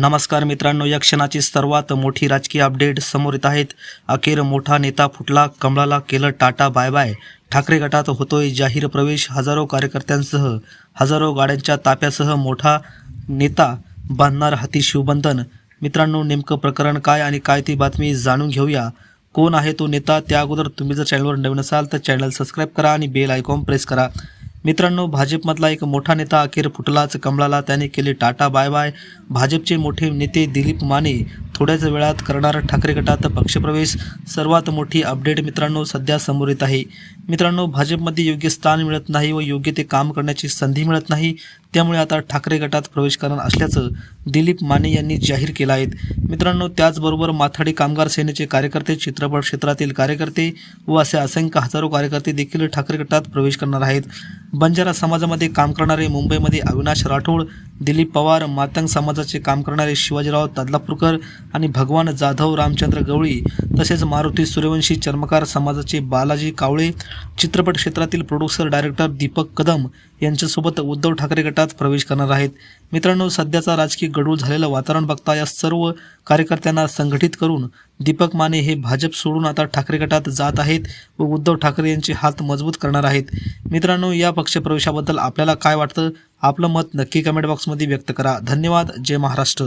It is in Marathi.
नमस्कार मित्रांनो या क्षणाची सर्वात मोठी राजकीय अपडेट समोर येत आहेत. अखेर मोठा नेता फुटला कमळाला केलं टाटा बाय बाय. ठाकरे गटात होतोय जाहीर प्रवेश. हजारो कार्यकर्त्यांसह हजारो गाड्यांच्या ताप्यासह मोठा नेता बांधणार हाती शिवबंधन. मित्रांनो नेमकं प्रकरण काय आणि काय ती बातमी जाणून घेऊया. कोण आहे तो नेता? त्या अगोदर तुम्ही जर चॅनलवर नवीन असाल तर चॅनल सबस्क्राईब करा आणि बेल आयकॉन प्रेस करा. मित्रांनो भाजपमधला एक मोठा नेता अखेर फुटलाच कमळाला. त्याने केले टाटा बाय बाय. भाजपचे मोठे नेते दिलीप माने थोड्याच वेळात करणार ठाकरे गटात पक्षप्रवेश. सर्वात मोठी अपडेट मित्रांनो सध्या समोर येत आहे. मित्रांनो भाजपमध्ये योग्य स्थान मिळत नाही व योग्य ते काम करण्याची संधी मिळत नाही. त्यामुळे आता ठाकरे गटात प्रवेश करणार असल्याचं दिलीप माने यांनी जाहीर केलं आहे. मित्रांनो त्याचबरोबर माथाडी कामगार सेनेचे कार्यकर्ते चित्रपट क्षेत्रातील कार्यकर्ते व असे असंख्य हजारो कार्यकर्ते देखील ठाकरे गटात प्रवेश करणार आहेत. बंजारा समाजामध्ये काम करणारे मुंबईमध्ये अविनाश राठोड दिलीप पवार मातंग समाजाचे काम करणारे शिवाजीराव तदलापूरकर आणि भगवान जाधव रामचंद्र गवळी तसेच मारुती सूर्यवंशी चर्मकार समाजाचे बालाजी कावळे चित्रपट क्षेत्रातील प्रोड्युसर डायरेक्टर दीपक कदम यांच्यासोबत उद्धव ठाकरे गटात प्रवेश करणार आहेत. मित्रांनो सध्याचा राजकीय गडूळ झालेलं वातावरण बघता या सर्व कार्यकर्त्यांना संघटित करून दीपक माने हे भाजप सोडून आता ठाकरे गटात जात आहेत व उद्धव ठाकरे यांचे हात मजबूत करणार आहेत. मित्रांनो या पक्षप्रवेशाबद्दल आपल्याला काय वाटतं? आपलं मत नक्की कमेंट बॉक्समध्ये व्यक्त करा. धन्यवाद. जय महाराष्ट्र.